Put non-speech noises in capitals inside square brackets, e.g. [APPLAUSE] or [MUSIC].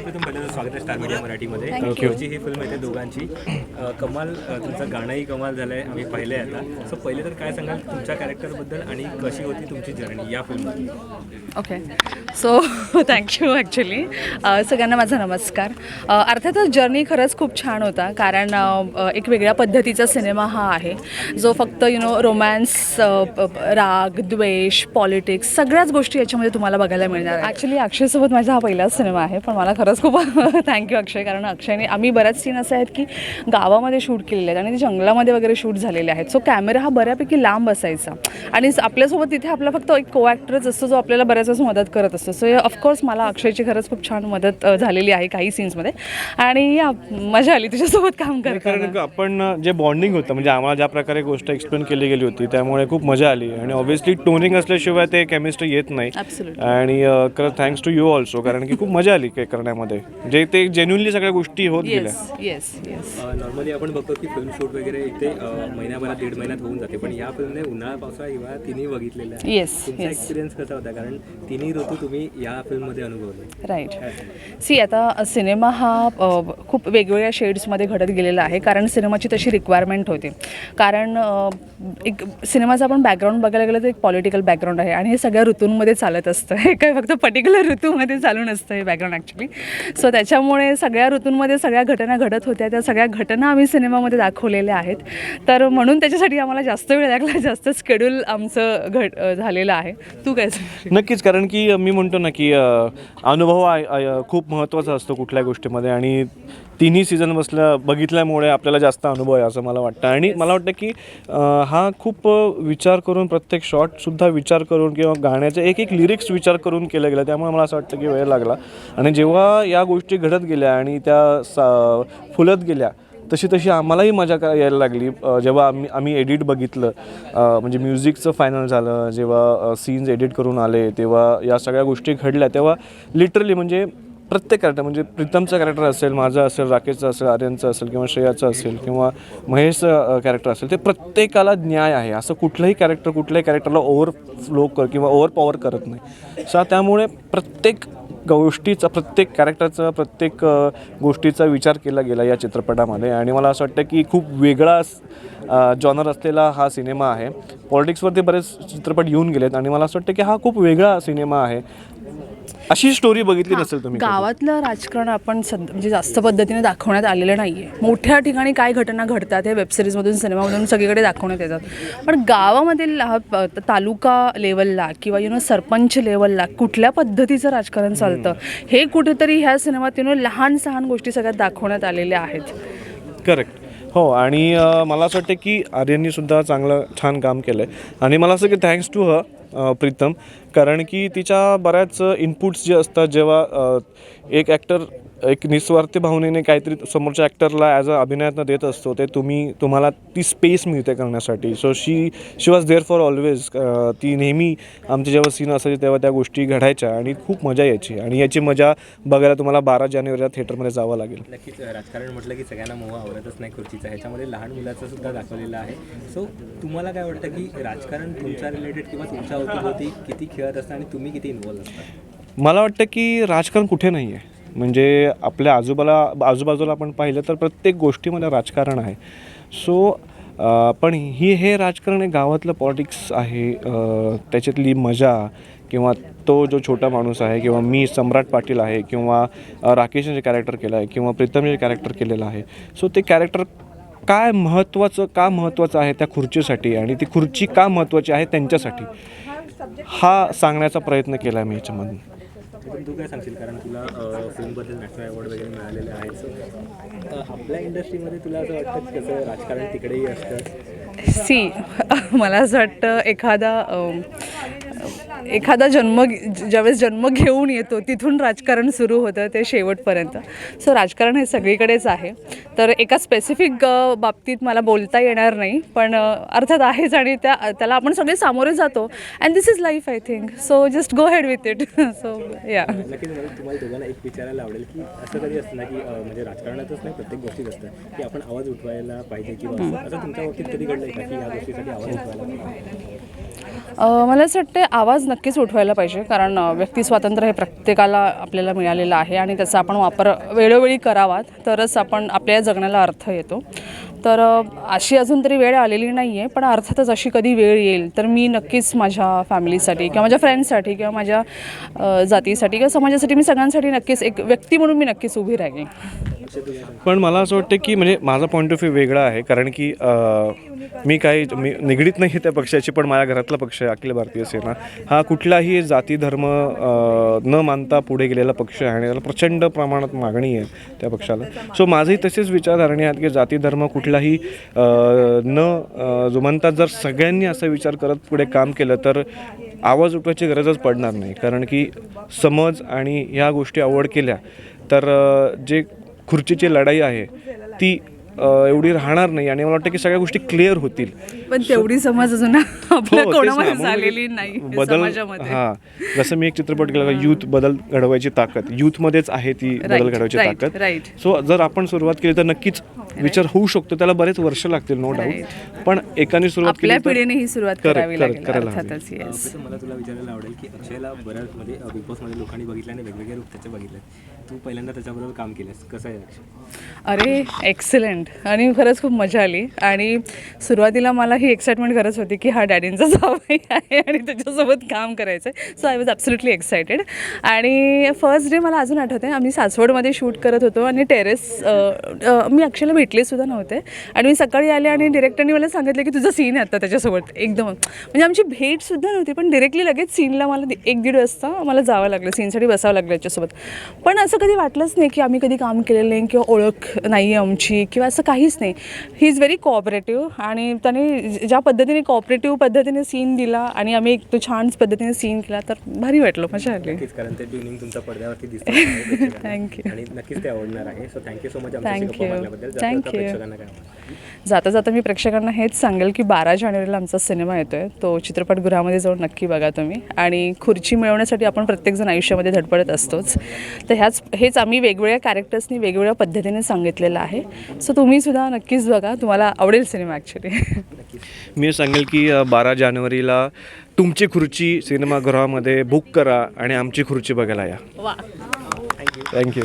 प्रथम पहिल्यांदा स्वागत आहे स्टार मीडिया मराठीमध्ये. कवची ही फिल्म येते दोघांची. कमाल तुमचं गाणंही कमाल झालंय. आम्ही पाहिलंय आता. सो पहिले तर काय सांगाल तुमच्या कॅरेक्टरबद्दल आणि कशी होती तुमची जर्नी या फिल्ममध्ये okay so thank you actually सगळ्यांना माझा नमस्कार. अर्थातच जर्नी खरंच खूप छान होता कारण एक वेगळ्या पद्धतीचा सिनेमा हा आहे. जो फक्त यु नो रोमॅन्स राग द्वेष पॉलिटिक्स सगळ्याच गोष्टी याच्यामध्ये तुम्हाला बघायला मिळणार ॲक्च्युली अक्षयसोबत माझा हा पहिलाच सिनेमा आहे पण मला खरंच खूप [LAUGHS] थँक्यू अक्षय. कारण अक्षयने आम्ही बऱ्याच सीन असे आहेत की गावामध्ये शूट केलेले आहेत आणि ते जंगलामध्ये वगैरे शूट झालेले आहेत. सो कॅमेरा हा बऱ्यापैकी लांब असायचा. आणि आपल्यासोबत तिथे आपला फक्त एक को ॲक्टरच असतो जो आपल्याला बऱ्याच वेळेस मदत करत असतो. सो ऑफकोर्स मला अक्षयची खरंच खूप छान मदत झालेली आहे काही सीन्समध्ये आणि या मजा आली तुझ्यासोबत काम करताना. कारण आपण जे बॉन्डिंग होतं म्हणजे आम्हाला ज्या प्रकारे गोष्ट एक्सप्लेन केली गेली होती त्यामुळे खूप मजा आली. आणि ऑब्व्हियसली टोनिंग असल्याशिवाय ते केमिस्ट्री येत नाही. आणि खरं थँक्स टू यू ऑल्सो कारण की खूप मजा आली ते करण्यामध्ये जे ते जेन्युनली सगळ्या गोष्टी होत गेल्या. येस येस येस नॉर्मली आपण बघतो की फिल्म शूट वगैरे इथे अ, महिन्याभरात दीड महिन्यात होऊन जाते. पण या फिल्मने उन्हाळा पावसाळा हिवाळा तिन्ही बघितलेलं आहे Yes, तुमचा yes. एक्सपिरियन्स कसा होता? कारण तिन्ही ऋतू तुम्ही या फिल्ममध्ये अनुभवले. राईट सी आता सिनेमा हा अ, खूप वेगवेगळ्या शेड्समध्ये घडत गेलेला आहे. कारण सिनेमाची तशी रिक्वायरमेंट होती. कारण अ, एक सिनेमाचं आपण बॅकग्राऊंड बघायला गेलं तर एक पॉलिटिकल बॅकग्राऊंड आहे. आणि हे सगळ्या ऋतूंमध्ये चालत असतं. हे काय फक्त पर्टिक्युलर ऋतूमध्ये चालू नसतं हे बॅकग्राऊंड ॲक्च्युली [LAUGHS] सो त्याच्यामुळे सगळ्या ऋतूंमध्ये सगळ्या घटना घडत होत्या. त्या सगळ्या घटना आम्ही सिनेमामध्ये दाखवलेल्या आहेत. तर म्हणून त्याच्यासाठी आम्हाला जास्त वेळ लागला जास्त शेड्यूल आमचं घट झालेलं आहे. तू काय नक्कीच कारण की मी म्हणतो ना की अनुभव खूप महत्त्वाचा असतो कुठल्या गोष्टीमध्ये. आणि तिन्ही सीझन बसल्या बघितल्यामुळे आपल्याला जास्त अनुभव आहे असं मला वाटतं. आणि मला वाटतं की हा खूप विचार करून प्रत्येक शॉटसुद्धा विचार करून किंवा गाण्याचे एक एक लिरिक्स विचार करून केलं गेलं त्यामुळे मला असं वाटतं की वेळ लागला. आणि जेव्हा या गोष्टी घडत गेल्या आणि त्या सा फुलत गेल्या तशी तशी आम्हालाही मजा करा यायला लागली. जेव्हा आम्ही आम्ही एडिट बघितलं म्हणजे म्युझिकचं फायनल झालं जेव्हा सीन्स एडिट करून आले तेव्हा या सगळ्या गोष्टी घडल्या तेव्हा लिटरली म्हणजे प्रत्येक कॅरेक्टर म्हणजे प्रीतमचं कॅरेक्टर असेल माझं असेल राकेशचं असेल आर्यनचं असेल किंवा श्रेयाचं असेल किंवा महेशचं कॅरेक्टर असेल ते प्रत्येकाला न्याय आहे. असं कुठलंही कॅरेक्टर कुठल्याही कॅरेक्टरला ओव्हर फ्लो कर किंवा ओव्हर पॉवर करत नाही. सो त्यामुळे प्रत्येक गोष्टीचा प्रत्येक कॅरेक्टरचा प्रत्येक गोष्टीचा विचार केला गेला या चित्रपटामध्ये. आणि मला असं वाटतं की खूप वेगळा जॉनर असलेला हा सिनेमा आहे. पॉलिटिक्सवरती बरेच चित्रपट येऊन गेलेत. आणि मला असं वाटतं की हा खूप वेगळा सिनेमा आहे. अशी स्टोरी बघितली नसेल तुम्ही. गावातलं राजकारण आपण म्हणजे जास्त पद्धतीने दाखवण्यात आलेलं नाही आहे मोठ्या ठिकाणी काय घटना घडतात हे वेबसिरीजमधून सिनेमामधून सगळीकडे दाखवण्यात येतात. पण गावामधील तालुका लेवलला किंवा यु नो सरपंच लेवलला कुठल्या पद्धतीचं राजकारण चालतं? हे कुठेतरी ह्या सिनेमात यु नो लहान सहान गोष्टी सगळ्यात दाखवण्यात आलेल्या आहेत. करेक्ट हो आणि मला असं वाटतं की आर्यननी सुद्धा चांगलं छान काम केलं आहे आणि मला असं की थँक्स टू ह प्रीतम. कारण की तिच्या बऱ्याच इनपुट्स जे असतात जेव्हा एक ॲक्टर एक निस्वार्थी भावनेने काहीतरी समोरच्या ॲक्टरला ॲज अ अभिनयातनं देत असतो ते तुम्ही तुम्हाला ती स्पेस मिळते करण्यासाठी. So she she was there for always ती नेहमी आमचे जेव्हा सीन असायचे तेव्हा त्या गोष्टी घडायच्या आणि खूप मजा यायची. आणि याची मजा बघायला तुम्हाला बारा जानेवारीला थिएटरमध्ये जावं लागेल. नक्कीच राजकारण म्हटलं की सगळ्यांना मोह आवडतच नाही खुर्चीचा. ह्याच्यामध्ये लहान मुलाचं सुद्धा दाखवलेलं आहे. सो तुम्हाला काय वाटतं की राजकारण तुमच्या रिलेटेड किंवा तुमच्या अवतीभोवती किती खेळत असतं आणि तुम्ही किती इन्व्हॉल्व असता? मला वाटतं की राजकारण कुठे नाही आहे म्हणजे आपल्या आजूबाला आजूबाजूला आपण पाहिलं तर प्रत्येक गोष्टीमध्ये राजकारण आहे. सो पण ही हे राजकारण हे गावातलं पॉलिटिक्स आहे. त्याच्यातली मजा किंवा तो जो छोटा माणूस आहे किंवा मी सम्राट पाटील आहे किंवा राकेशने जे कॅरेक्टर केलं आहे किंवा प्रीतमने जे कॅरेक्टर केलेलं आहे. सो ते कॅरेक्टर काय महत्त्वाचं का महत्त्वाचं आहे त्या खुर्चीसाठी आणि ती खुर्ची का महत्त्वाची आहे त्यांच्यासाठी? हा सांगण्याचा प्रयत्न केला आहे मी याच्यामधून. पण तू काय सांगशील? कारण तुला फिल्मबद्दल नॅशनल अवॉर्ड वगैरे मिळालेले आहेत. सो आपल्या इंडस्ट्रीमध्ये तुला असं वाटतं कसं राजकारण तिकडेही असतं? सी [LAUGHS] मला असं वाटतं एखादा एखादा जन्म ज्यावेळेस जन्म घेऊन येतो तिथून राजकारण सुरू होतं ते शेवटपर्यंत. सो राजकारण हे सगळीकडेच आहे. तर एका स्पेसिफिक बाबतीत मला बोलता येणार नाही पण अर्थात आहेच आणि त्या त्याला आपण सगळे सामोरे जातो. And this is life I think so just go head with it so या तुम्हाला दोघांना एक विचारायला आवडेल की असं कधी असतं ना की म्हणजे राजकारणातच नाही प्रत्येक गोष्टीत असतं की आपण आवाज उठवायला पाहिजे किंवा असं. तुमच्या बाबतीत कधी घडलंय का की या गोष्टीसाठी आवाज उठवायला? मला असं वाटतं आवाज नक्कीच उठवायला पाहिजे कारण व्यक्ती स्वातंत्र्य हे प्रत्येकाला आपल्याला मिळालेलं आहे आणि त्याचा आपण वापर वेळोवेळी करावा तरच आपण आपल्या जगण्याला अर्थ येतो. तर अशी अजून तरी वेळ आलेली नाही आहे पण अर्थातच अशी कधी वेळ येईल तर मी नक्कीच माझ्या फॅमिलीसाठी किंवा माझ्या फ्रेंड्ससाठी किंवा माझ्या जातीसाठी किंवा समाजासाठी मी सगळ्यांसाठी नक्कीच एक व्यक्ती म्हणून मी नक्कीच उभी राहील पण मला असं वाटतं की म्हणजे माझा पॉईंट ऑफ व्ह्यू वेगळा आहे कारण की मी काही मी निगडीत नाही त्या पक्षाची पण माझ्या घरातला पक्ष आहे अखिल भारतीय सेना. हा कुठलाही जाती धर्म न मानता पुढे गेलेला पक्ष आहे आणि त्याला प्रचंड प्रमाणात मागणी आहे त्या पक्षाला. सो माझंही तसेच विचारधारणी आहेत की जाती धर्म कुठलाही अं, न जो जुमानता जर सगळ्यांनी असा विचार करत पुढे काम केलं तर आवाज उठवायची गरजच पडणार नाही. कारण की समज आणि ह्या गोष्टी आवड केल्या तर जे खुर्चीची लढाई आहे ती एवढी राहणार नाही आणि मला वाटतं की सगळ्या गोष्टी क्लिअर होतील. पण तेवढी समज अजून [LAUGHS] आपल्या हो, झालेली नाही बदल समाजामध्ये. हा. जसं मी एक चित्रपट केला युथ बदल घडवायची ताकद. युथमध्येच आहे ती बदल घडवायची ताकद. सो जर आपण सुरुवात केली तर नक्कीच विचार होऊ शकतो. त्याला बरेच वर्ष लागतील नो डाऊट पण एकाने सुरुवात केली पिढीने ही सुरुवात करावी लागेल मला तुला विचारायला आवडेल की अक्षयला बऱ्याच म्हणजे बिग बॉसमध्ये लोकांनी बघितलं आणि वेगवेगळे रूप त्याचे बघितले. तू पहिल्यांदा त्याच्याबरोबर काम केलंस. कसं आहे अक्षय? अरे एक्सलंट आणि खरंच खूप मजा आली. आणि सुरुवातीला मला ही एक्साइटमेंट खरंच होती की हा डॅडींचा [LAUGHS] जावई आहे आणि त्याच्यासोबत काम करायचं आहे so I was absolutely excited आणि फर्स्ट डे मला अजून आठवते आम्ही सासवडमध्ये शूट करत होतो आणि टेरेस मी अक्षरला भेटले सुद्धा नव्हते. आणि मी सकाळी आले आणि डिरेक्टरनी मला सांगितलं की तुझं सीन आहे आता त्याच्यासोबत. एकदम. म्हणजे आमची भेटसुद्धा नव्हती पण डिरेक्टली लगेच सीनला मला एक दीड वाजता मला जावं लागलं सीनसाठी बसावं लागलं याच्यासोबत. पण असं कधी वाटलंच नाही की आम्ही कधी काम केलेलं नाही किंवा ओळख नाही आहे आमची किंवा असं काहीच नाही. ही इज व्हेरी कॉपरेटिव्ह आणि त्याने ज्या पद्धतीने कॉपरेटिव्ह पद्धतीने सीन दिला आणि आम्ही एक तो छान पद्धतीने सीन केला तर भारी वाटलं मजा आली. नक्कीच कारण ते ट्युनिंग तुमच्या पडद्यावरती दिसतं [LAUGHS] you. आणि नक्कीच ते आवडणार आहे. So thank you so much Thank आमच्याशी गप्पा you. मारल्याबद्दल. जाता Thank जाता you. प्रेक्षकांना काय आवडतं? जाता जाता मी प्रेक्षकांना हेच सांगेल की बारा जानेवारीला आमचा सिनेमा येतो आहे तो चित्रपटगृहामध्ये जाऊन नक्की बघा तुम्ही. आणि खुर्ची मिळवण्यासाठी आपण प्रत्येकजण आयुष्यामध्ये धडपडत असतोच. तर ह्याच हेच आम्ही वेगवेगळ्या कॅरेक्टर्सनी वेगवेगळ्या पद्धतीने सांगितलेलं आहे. सो तुम्ही सुद्धा नक्कीच बघा तुम्हाला आवडेल सिनेमा ॲक्च्युली मी सांगेल की बारा जानेवारीला तुमची खुर्ची सिनेमागृहामध्ये बुक करा आणि आमची खुर्ची बघायला या. वा. थँक्यू